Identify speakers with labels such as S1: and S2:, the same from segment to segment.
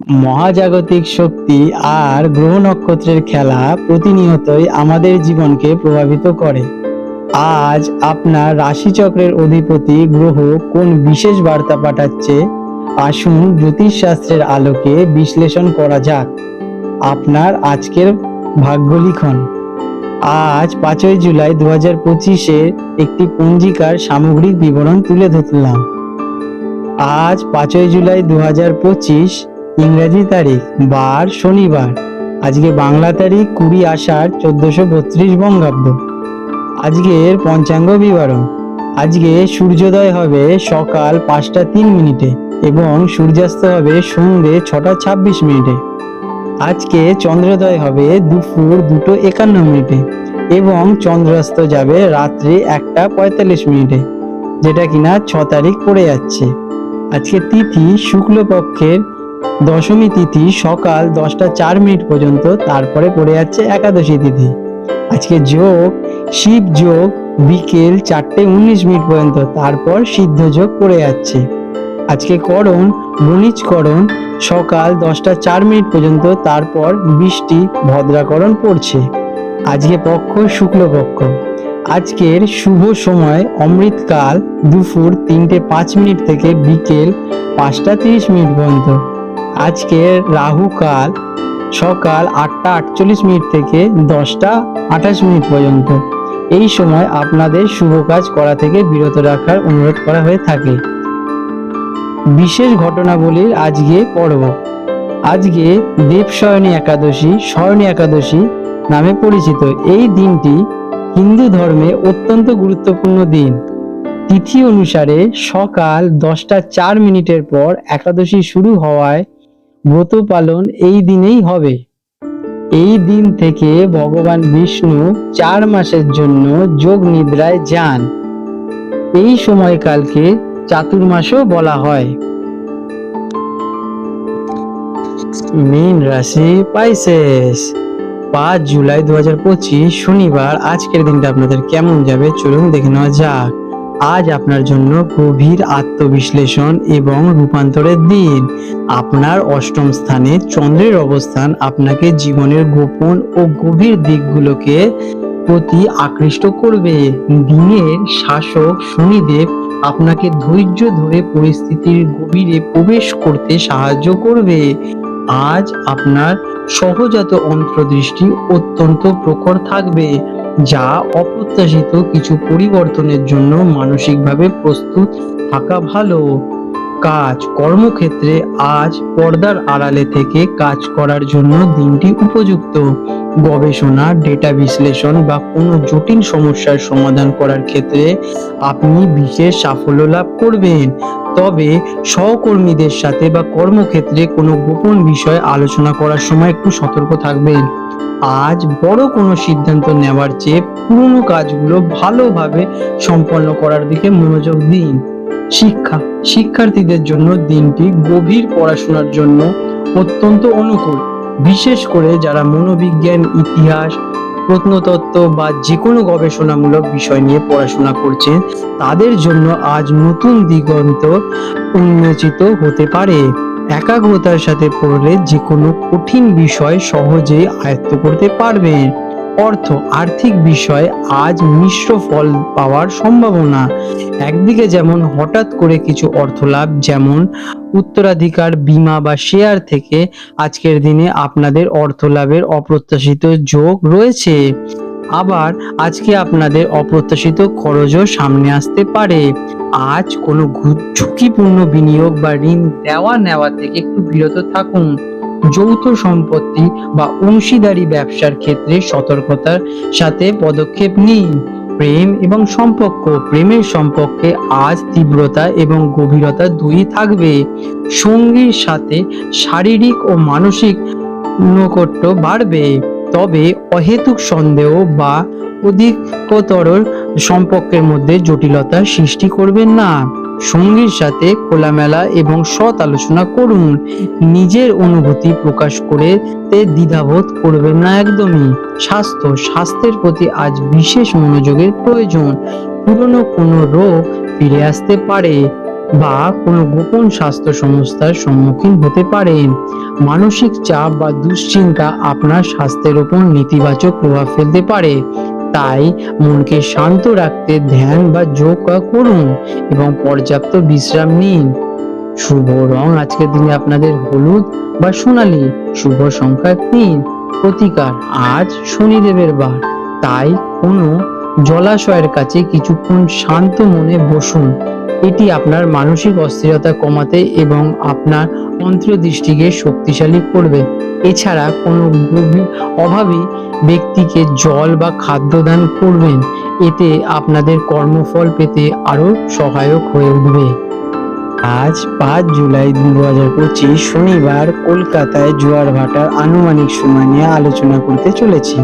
S1: মহাজাগতিক শক্তি আর গ্রহ নক্ষত্রের খেলা প্রতিনিয়তই আমাদের জীবনকে প্রভাবিত করে। আজ আপনার রাশিচক্রের অধিপতি গ্রহ কোন বিশেষ বার্তা পাঠাচ্ছে? আসুন জ্যোতিষশাস্ত্রের আলোকে বিশ্লেষণ করা যাক। আপনার আজকের ভাগ্য লিখন। আজ পাঁচই জুলাই দু হাজার পঁচিশে একটি পঞ্জিকার সামগ্রিক বিবরণ তুলে ধরলাম। আজ পাঁচই জুলাই দু হাজার পঁচিশ ইংরেজি তারিখ বার শনিবার। আজকে বাংলা তারিখ কুড়ি আষাঢ় চোদ্দশো বত্রিশ বঙ্গাব্দ। আজকের পঞ্চাঙ্গ বিবরণ। আজকে সূর্যোদয় হবে সকাল পাঁচটা তিন মিনিটে এবং সূর্যাস্ত হবে সন্ধ্যে ছটা ছাব্বিশ মিনিটে। আজকে চন্দ্রোদয় হবে দুপুর দুটো একান্ন মিনিটে এবং চন্দ্রাস্ত যাবে রাত্রি একটা পঁয়তাল্লিশ মিনিটে, যেটা কিনা ছ তারিখ পড়ে যাচ্ছে। আজকে তিথি শুক্লপক্ষের দশমী তিথি সকাল দশটা চার মিনিট পর্যন্ত, তারপরে পড়ে যাচ্ছে একাদশী তিথি। আজকে যোগ, শিব যোগ, বিকেল চারটে উনিশ মিনিট পর্যন্ত, তারপর সিদ্ধ যোগ পড়ে যাচ্ছে। আজকে করণ বণিজ করণ সকাল দশটা চার মিনিট পর্যন্ত, তারপর বৃষ্টি, ভদ্রাকরণ পড়ছে। আজকে পক্ষ শুক্লপক্ষ আজকের শুভ সময়, অমৃতকাল, দুপুর তিনটে পাঁচ মিনিট থেকে বিকেল পাঁচটা তিরিশ মিনিট পর্যন্ত। আজকের রাহু কাল, সকাল আটটা আটচল্লিশ মিনিট থেকে দশটা আঠাশ মিনিট পর্যন্ত। এই সময় আপনাদের শুভ কাজ করা থেকে বিরত রাখার অনুরোধ করা হয়ে থাকে। বিশেষ ঘটনাবলীর আজকে পর্ব। আজকে দেবশয়নী একাদশী স্বয়নী একাদশী নামে পরিচিত। এই দিনটি হিন্দু ধর্মে অত্যন্ত গুরুত্বপূর্ণ দিন। তিথি অনুসারে সকাল দশটা চার মিনিটের পর একাদশী শুরু হওয়ায় ব্রত পালন এই দিনেই হবে। এই দিন থেকে ভগবান বিষ্ণু চার মাসের জন্য যোগ নিদ্রায় যান। এই সময়কালকে চাতুর্মাসও বলা হয়। মীন রাশি পাইসেস। পাঁচ জুলাই দু হাজার পঁচিশ শনিবার। আজকের দিনটা আপনাদের কেমন যাবে? চলুন দেখে নেওয়া যাক। আজ আপনার জন্য গভীর আত্মবিশ্লেষণ এবং রূপান্তরের দিন। আপনার অষ্টম স্থানে চন্দ্রের অবস্থান আপনাকে জীবনের গোপন ও গভীর দিকগুলোকে প্রতি আকৃষ্ট করবে। দিনের শাসক শনিদেব আপনাকে ধৈর্য ধরে পরিস্থিতির গভীরে প্রবেশ করতে সাহায্য করবে। আজ আপনার সহজাত অন্তর্দৃষ্টি অত্যন্ত প্রখর থাকবে। যা অপ্রত্যাশিত কিছু পরিবর্তনের জন্য মানসিকভাবে প্রস্তুত থাকা ভালো। কাজ, কর্মক্ষেত্রে আজ পর্দার আড়ালে থেকে কাজ করার জন্য দিনটি উপযুক্ত। গবেষণা, ডেটা বিশ্লেষণ বা কোনো জটিল সমস্যার সমাধান করার ক্ষেত্রে আপনি বিশেষ সাফল্য লাভ করবেন। তবে সহকর্মীদের সাথে বা কর্মক্ষেত্রে কোনো গোপন বিষয় আলোচনা করার সময় একটু সতর্ক থাকবেন। আজ বড় কোনো সিদ্ধান্ত নেওয়ার চেয়ে পুরনো কাজগুলো ভালোভাবে সম্পন্ন করার দিকে মনোযোগ দিন। শিক্ষা, শিক্ষার্থীদের জন্য দিনটি গভীর পড়াশোনার জন্য অত্যন্ত অনুকূল। বিশেষ করে যারা মনোবিজ্ঞান, ইতিহাস, প্রত্নতত্ত্ব বা যে কোনো গবেষণামূলক বিষয় নিয়ে পড়াশোনা করছেন, তাদের জন্য আজ নতুন দিগন্ত উন্মোচিত হতে পারে। একাগ্রতার সাথে পড়লে যে কোনো কঠিন বিষয় সহজেই আয়ত্ত করতে পারবেন অর্থ, আর্থিক বিষয় আজ মিশ্র ফল পাওয়ার সম্ভাবনা। একদিকে যেমন হঠাৎ করে কিছু অর্থ লাভ, যেমন উত্তরাধিকার, বীমা বা শেয়ার থেকে আজকের দিনে আপনাদের অর্থ লাভের অপ্রত্যাশিত যোগ রয়েছে। আবার আজকে আপনাদের অপ্রত্যাশিত খরচও সামনে আসতে পারে। আজ কোনো ঝুঁকিপূর্ণ বিনিয়োগ বা ঋণ দেওয়া নেওয়া থেকে একটু বিরত থাকুন। যৌথ সম্পত্তি বা অংশীদারি ব্যবসার ক্ষেত্রে সতর্কতার সাথে পদক্ষেপ নিন। প্রেম এবং সম্পর্ক, প্রেমের সম্পর্কে আজ তীব্রতা এবং গভীরতা দুই থাকবে। সঙ্গীর সাথে শারীরিক ও মানসিক নৈকট্য বাড়বে। তবে অহেতুক সন্দেহ বা অধিকতর সম্পর্কের মধ্যে জটিলতার সৃষ্টি করবেন না। সঙ্গীর সাথে খোলামেলা এবং সৎ আলোচনা করুন। নিজের অনুভূতি প্রকাশ করে তে দ্বিধাবোধ করবেন না একদমই। স্বাস্থ্য, স্বাস্থ্যের প্রতি আজ বিশেষ মনোযোগের প্রয়োজন। পুরনো কোনো রোগ ফিরে আসতে পারে। বা কোনো গোপন স্বাস্থ্য সমস্যার সম্মুখীন হতে পারেন মানসিক চাপ বা দুশ্চিন্তা আপনার স্বাস্থ্যের ওপর নেতিবাচক প্রভাব ফেলতে পারে। তাই মনকে শান্ত রাখতে ধ্যান বা যোগ করুন এবং পর্যাপ্ত বিশ্রাম নিন। শুভ রং আজকের দিনে আপনাদের হলুদ বা সোনালী। শুভ সংখ্যা তিন, প্রতিকার আজ শনিদেবের বার। তাই কোনো জলাশয়ের কাছে কিছুক্ষণ শান্ত মনে বসুন। এটি আপনার মানসিক অস্থিরতা কমাতে এবং আপনার অন্তর্দৃষ্টিকে শক্তিশালী করবে। এছাড়া কোনো গভীর অভাবী ব্যক্তিকে জল বা খাদ্য দান করবেন। এতে আপনাদের কর্মফল পেতে আরও সহায়ক হয়ে উঠবে। আজ পাঁচ জুলাই দু হাজার পঁচিশ শনিবার কলকাতায় জোয়ার ভাটার আনুমানিক সময় নিয়ে আলোচনা করতে চলেছি।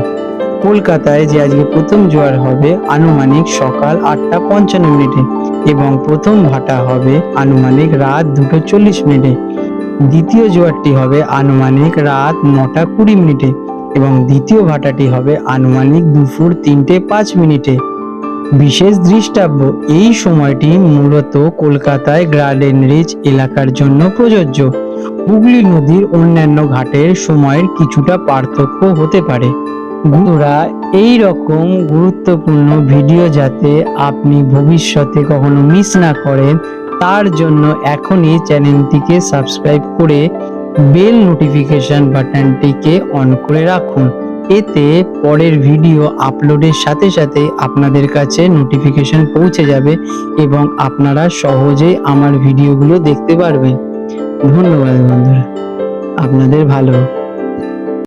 S1: কলকাতায় যে আজকে প্রথম জোয়ার হবে, আনুমানিক সকাল আটটা পঞ্চান্ন মিনিটে। এবং প্রথম ভাটা হবে আনুমানিক রাত দুটো চল্লিশ মিনিটে। দ্বিতীয় জোয়ারটি হবে আনুমানিক রাত নটা কুড়ি মিনিটে এবং দ্বিতীয় ভাটাটি হবে আনুমানিক দুপুর তিনটে পাঁচ মিনিটে। বিশেষ দৃষ্টাব্য, এই সময়টি মূলত কলকাতায় গার্ডেন রিচ এলাকার জন্য প্রযোজ্য। হুগলি নদীর অন্যান্য ঘাটের সময়ের কিছুটা পার্থক্য হতে পারে। বন্ধুরা এই রকম গুরুত্বপূর্ণ ভিডিও যাতে আপনি ভবিষ্যতে কখনো মিস না করেন, তার জন্য এখনই চ্যানেলটিকে সাবস্ক্রাইব করে বেল নোটিফিকেশন বাটনটিকে অন করে রাখুন। এতে পরের ভিডিও আপলোডের সাথে সাথে আপনাদের কাছে নোটিফিকেশন পৌঁছে যাবে এবং আপনারা সহজেই আমার ভিডিওগুলো দেখতে পারবেন। ধন্যবাদ বন্ধুরা। আপনাদের ভালো।